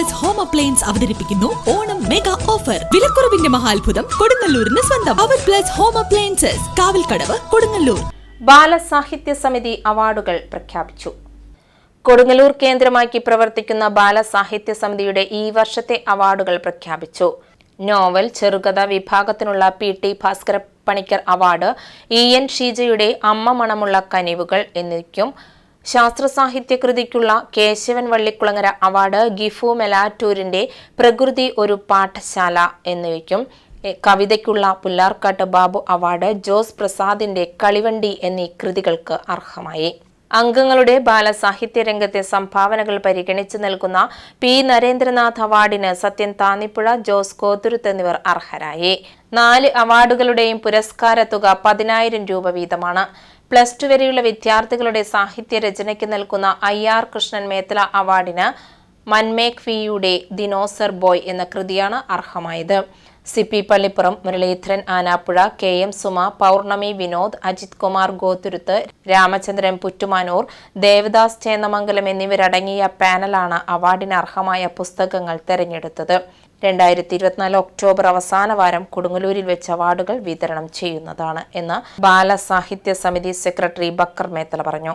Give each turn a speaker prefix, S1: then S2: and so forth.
S1: Appliance അവതരിപ്പിക്കുന്നു. Onam mega offer വിലക്കുറവിന്റെ മഹാത്ഭുതം കൊടുങ്ങല്ലൂരിന് സ്വന്തം. അവർ plus home appliances Kavalkadavu Kodungallur.
S2: Balasahithya Samithi അവാർഡുകൾ പ്രഖ്യാപിച്ചു. കൊടുങ്ങല്ലൂർ കേന്ദ്രമാക്കി പ്രവർത്തിക്കുന്ന ബാലസാഹിത്യ സമിതിയുടെ ഈ വർഷത്തെ അവാർഡുകൾ പ്രഖ്യാപിച്ചു. നോവൽ ചെറുകഥ വിഭാഗത്തിനുള്ള P T Bhaskara Panicker award E N ഷീജയുടെ അമ്മ മണമുള്ള കനിവുകൾ എന്നിവയ്ക്കും ശാസ്ത്ര സാഹിത്യ കൃതിക്കുള്ള കേശവൻ വള്ളിക്കുളങ്ങര അവാർഡ് ഗിഫു മെലാറ്റൂരിന്റെ പ്രകൃതി ഒരു പാഠശാല എന്നിവയ്ക്കും കവിതയ്ക്കുള്ള പുല്ലാർക്കാട്ട് ബാബു അവാർഡ് ജോസ് പ്രസാദിന്റെ കളിവണ്ടി എന്നീ കൃതികൾക്ക് അർഹമായി. അംഗങ്ങളുടെ ബാലസാഹിത്യ രംഗത്തെ സംഭാവനകൾ പരിഗണിച്ചു നൽകുന്ന പി നരേന്ദ്രനാഥ് അവാർഡിന് സത്യൻ താന്നിപ്പുഴ ജോസ് കോതുരുത്ത് എന്നിവർ അർഹരായി. നാല് അവാർഡുകളുടെയും പുരസ്കാര തുക പതിനായിരം രൂപ വീതമാണ്. പ്ലസ് ടു വരെയുള്ള വിദ്യാർത്ഥികളുടെ സാഹിത്യ രചനയ്ക്ക് നൽകുന്ന ഐ ആർ കൃഷ്ണൻ മേത്തല അവാർഡിന് മൻമേക് ഫിയുടെ ദിനോസർ ബോയ് എന്ന കൃതിയാണ് അർഹമായത്. C P Pallippuram Muraleedharan Anappuzha K M Suma Pournami Vinod Ajith Kumar Gothuruth Ramachandran Puttumanoor Devadas Chennamangalam എന്നിവരടങ്ങിയ പാനലാണ് അവാർഡിന് അർഹമായ പുസ്തകങ്ങൾ തെരഞ്ഞെടുത്തത്. രണ്ടായിരത്തി ഇരുപത്തിനാല് ഒക്ടോബർ അവസാന വാരം കൊടുങ്ങല്ലൂരിൽ വെച്ച് അവാർഡുകൾ വിതരണം ചെയ്യുന്നതാണ് എന്ന് ബാലസാഹിത്യ സമിതി സെക്രട്ടറി ബക്കർ മേത്തല പറഞ്ഞു.